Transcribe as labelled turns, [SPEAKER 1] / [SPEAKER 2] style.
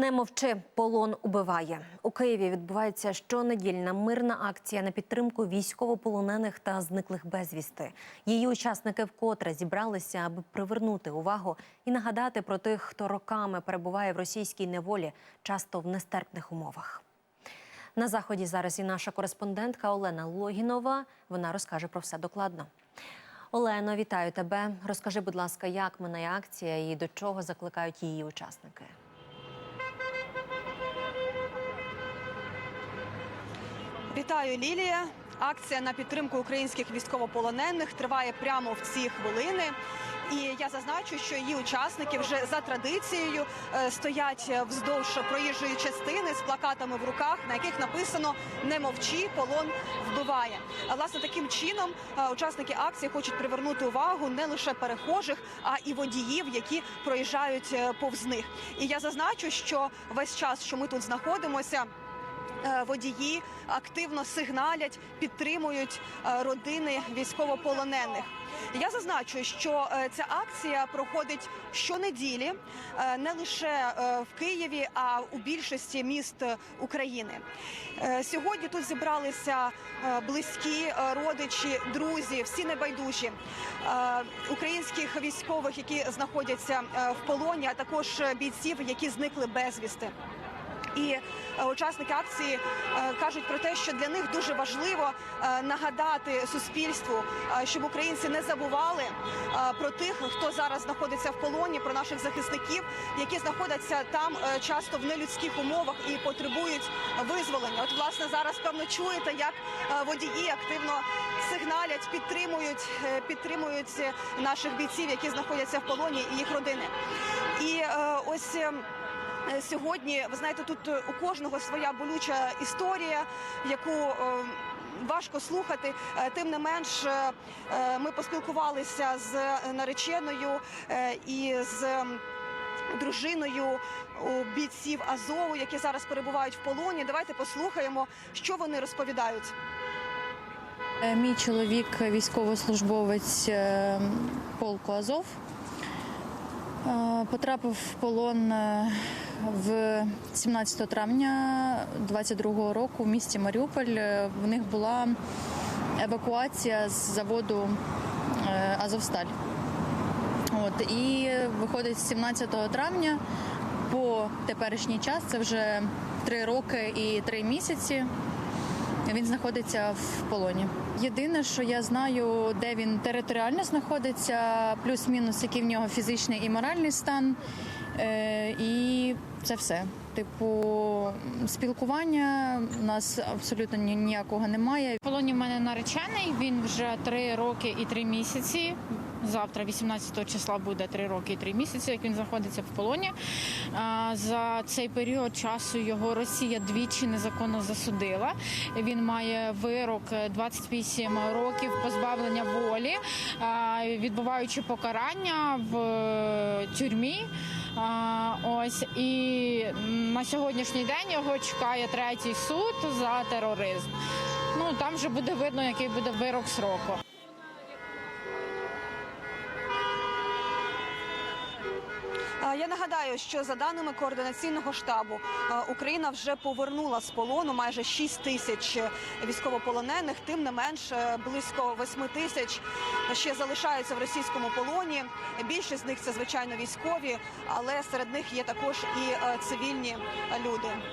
[SPEAKER 1] Не мовчи, полон убиває. У Києві відбувається щонедільна мирна акція на підтримку військовополонених та зниклих безвісти. Її учасники вкотре зібралися, аби привернути увагу і нагадати про тих, хто роками перебуває в російській неволі, часто в нестерпних умовах. На заході зараз і наша кореспондентка Олена Логінова. Вона розкаже про все докладно. Олено, вітаю тебе. Розкажи, будь ласка, як минає акція і до чого закликають її учасники.
[SPEAKER 2] Вітаю, Лілія. Акція на підтримку українських військовополонених триває прямо в ці хвилини. І я зазначу, що її учасники вже за традицією е, стоять вздовж проїжджої частини з плакатами в руках, на яких написано Не мовчи, полон вбиває. Власне таким чином е, учасники акції хочуть привернути увагу не лише перехожих, а і водіїв, які проїжджають е, повз них. І я зазначу, що весь час, що ми тут знаходимося. Е, Водії активно сигналять, підтримують е, родини військовополонених. Я зазначу, що е, ця акція проходить щонеділі не лише в Києві, а у більшості міст України. Сьогодні тут зібралися близькі родичі, друзі, всі небайдужі українських військових, які знаходяться в полоні, а також бійців, які зникли безвісти. І е, учасники акції е, кажуть про те, що для них дуже важливо е, нагадати суспільству, щоб українці не забували про тих, хто зараз знаходиться в полоні, про наших захисників, які знаходяться там часто в нелюдських умовах і потребують визволення. От, власне, зараз певно чуєте, як водії активно сигналять, підтримують, підтримують наших бійців, які знаходяться в полоні, і їх родини. І ось. Е, Сьогодні ви знаєте, тут е, у кожного своя болюча історія, яку е, важко слухати. Тим не менш, ми поспілкувалися з нареченою і з дружиною бійців Азову, які зараз перебувають в полоні. Давайте послухаємо, що вони розповідають.
[SPEAKER 3] Мій чоловік військовослужбовець полку Азов. Е, Потрапив в полон е, в 17 травня 22 року в місті Маріуполь. Е, В них була евакуація з заводу Азовсталь. От, і виходить з 17 травня по теперішній час, це вже три роки і три місяці. Він знаходиться в полоні. Єдине, що я знаю, де він територіально знаходиться, плюс-мінус, який в нього фізичний і моральний стан. Е, і це все. Типу, спілкування у нас абсолютно ніякого немає.
[SPEAKER 4] В полоні в мене наречений. Він вже три роки і три місяці. Завтра, 18 числа, буде три роки і три місяці, як він знаходиться в полоні. За цей період часу його Росія двічі незаконно засудила. Він має вирок 28 років позбавлення волі, відбуваючи покарання в е, тюрмі. Ось і на сьогоднішній день його чекає третій суд за тероризм. Ну там вже буде видно, який буде вирок сроку.
[SPEAKER 2] Я нагадаю, що за даними координаційного штабу Україна вже повернула з полону майже 6 тисяч військовополонених. Тим не менш, е, близько 8 тисяч ще залишаються в російському полоні. Більшість з них це звичайно військові, але серед них є також і е, цивільні люди.